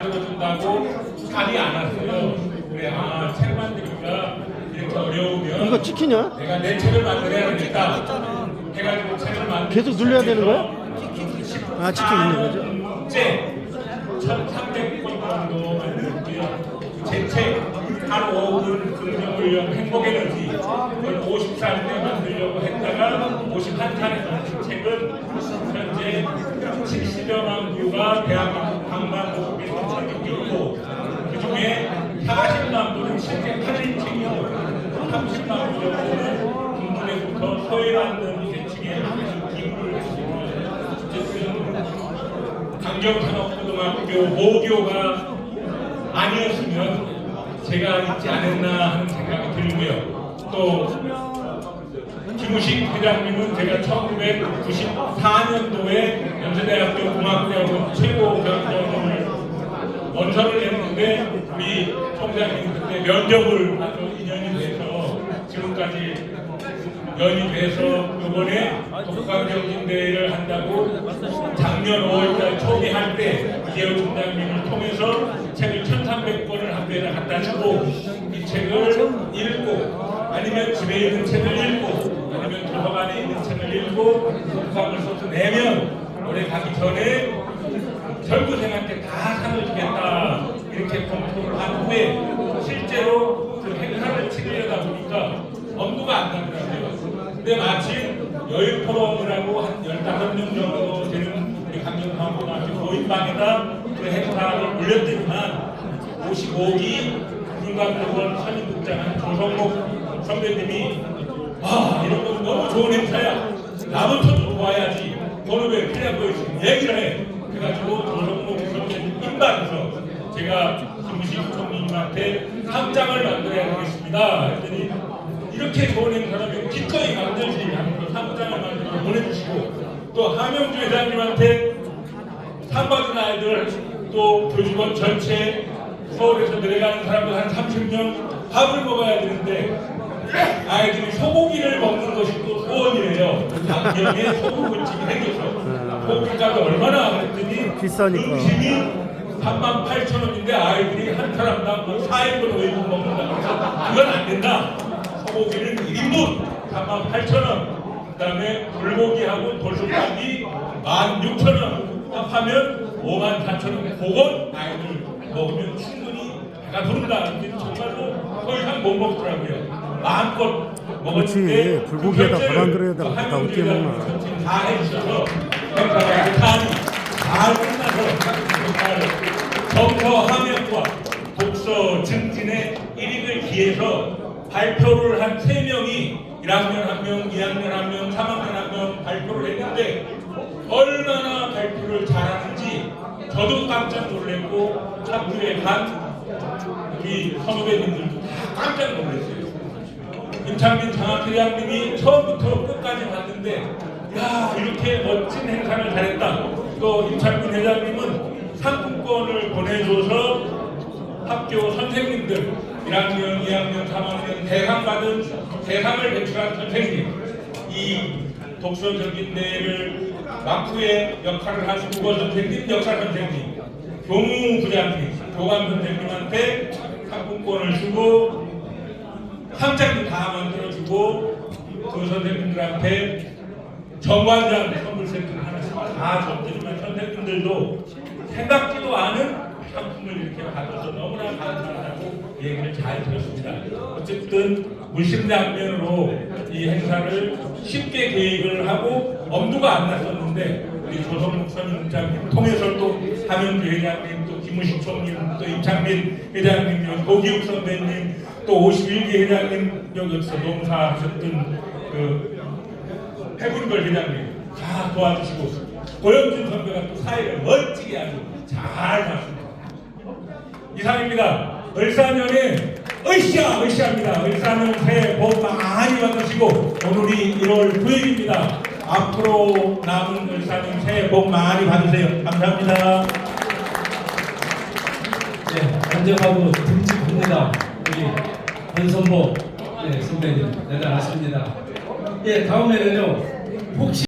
준다고 답이 안 왔어요. 그래, 아, 책 만들기가 이렇게 어려우면 이거 치킨이야? 내가 내 책을 만들어야겠다. 해가지고 책을 만들 계속 눌려야 되는 거야? 아, 치킨 있는 거죠? 번째 1,300권 정도 만들었고요. 제책 하루 5분 긍정훈련 행복의 에너지 그걸 50살 때 만들려고 했다가 51살에 만든 책은 현재 70여만 부가 대한민국 방만 모습에 전적이 있고 그 중에 40만 부는 실제 팔린 책이고 30만 부 정도는 군부대부터 서해안등 계층에 기부를 했습니다. 어쨌든 강경산업고등학교 모교가 아니었으면 제가 있지 않았나 하는 생각이 들고요. 또 김우식 회장님은 제가 1994년도에 연세대학교 공학대학원 최고 교육장을 원서를 냈는데 우리 총장님 그때 면접을 아주 연이 돼서 이번에 독감경진 대회를 한다고 작년 5월달 초기 할 때 이재호 총장님을 통해서 책을 1,300권을 한 배를 갖다 주고 이 책을 읽고 아니면 집에 있는 책을 읽고 아니면 도서관에 있는 책을 읽고 독감을 써서 내면 올해 가기 전에 전부생한테 다 상을 주겠다 이렇게 검토를 한 후에 실제로 그 행사를 치르려다 보니까 엄두가 안 나더라고요. 근데 마침 여유 포럼이라고 한 15명 정도 되는 우리 강경상고등학교 모임방에다 그 행사를 올렸더니만 55기 군감독원 선임국장 조성목 선배님이 아 이런 거 너무 좋은 행사야. 나부터 좀 와야지. 너는 왜거 있으면 얘기를 해. 그래가지고 조성목 선배님 임방에서 제가 김우식 총리님한테 상장을 만들어야 되겠습니다. 했더니 이렇게 좋은 행사라면 기꺼이 만들지 하면서 상장을 만들어 보내주시고 또 하명주 회장님한테 상 받은 아이들 또 교직원 전체 서울에서 내려가는 사람들 한 30명 밥을 먹어야 되는데 아이들이 소고기를 먹는 것이 또 소원이래요. 작년에 소고기집이 생겨서 소고기값이 얼마나 그랬더니 비싸니까. 음식이 3만 8천 원인데 아이들이 한 사람당 뭐 4인분 5인분 먹는다 그건 안 된다. 소고기는 1인분 3만 8천 원. 그 다음에 불고기하고 돌솥밥이 1만 6천 원. 합하면 5만 4천 원. 그건 아이들 먹으면 충분히 배가 부른다. 근데 정말로 더 이상 못 먹더라고요. 마음껏. 불고기에다 그 결제를 밥한 그릇에다가 그다 어떻게 먹나. 다 해주셔서 잘 끝나서 정말 정서하면과 독서 증진의 1위를 기해서 발표를 한 3명이 1학년 1명, 2학년 1명, 3학년 1명 발표를 했는데 얼마나 발표를 잘하는지 저도 깜짝 놀랐고 학교에 간 우리 선후배님들도 다 깜짝 놀랐어요. 임창민 장학회장님이 처음부터 끝까지 봤는데 야 이렇게 멋진 행사를 잘했다. 또 임창민 회장님은 학교 선생님들 1학년, 2학년, 3학년 대상 받은 대상을 배출한 선생님 이 독서적인 대회를 막후에 역할을 하신 국어 선생님, 역사 선생님, 교무 부장님, 교감 선생님한테 상품권을 주고 상장도 다 만들어주고 그 선생님들한테 정관장 선물 세트를 하나씩 다 줬더니만 선생님들도 생각지도 않은 받아서 너무나 감사하다고 얘기를 잘 들었습니다. 어쨌든 무심장면으로 이 행사를 쉽게 계획을 하고 엄두가 안 났었는데 우리 조성목 선임장님 통해서 또 하명주 회장님 또 김우식 총님 또 임창민 회장님 고기욱 선배님 또 51기 회장님 여기서 농사하셨던 그 해군걸 회장님 다 도와주시고 고영준 선배가 또 사회를 멋지게 아주 잘 봤습니다. 이상입니다. 을사년에 으쌰 으쌰입니다. 을사년 새해 복 많이 받으시고 오늘이 1월 9일입니다. 앞으로 남은 을사년 새해 복 많이 받으세요. 감사합니다. 네, 안정하고 듬직합니다. 우리 권선보 네, 선배님 대단하십니다. 예, 다음에는요. 혹시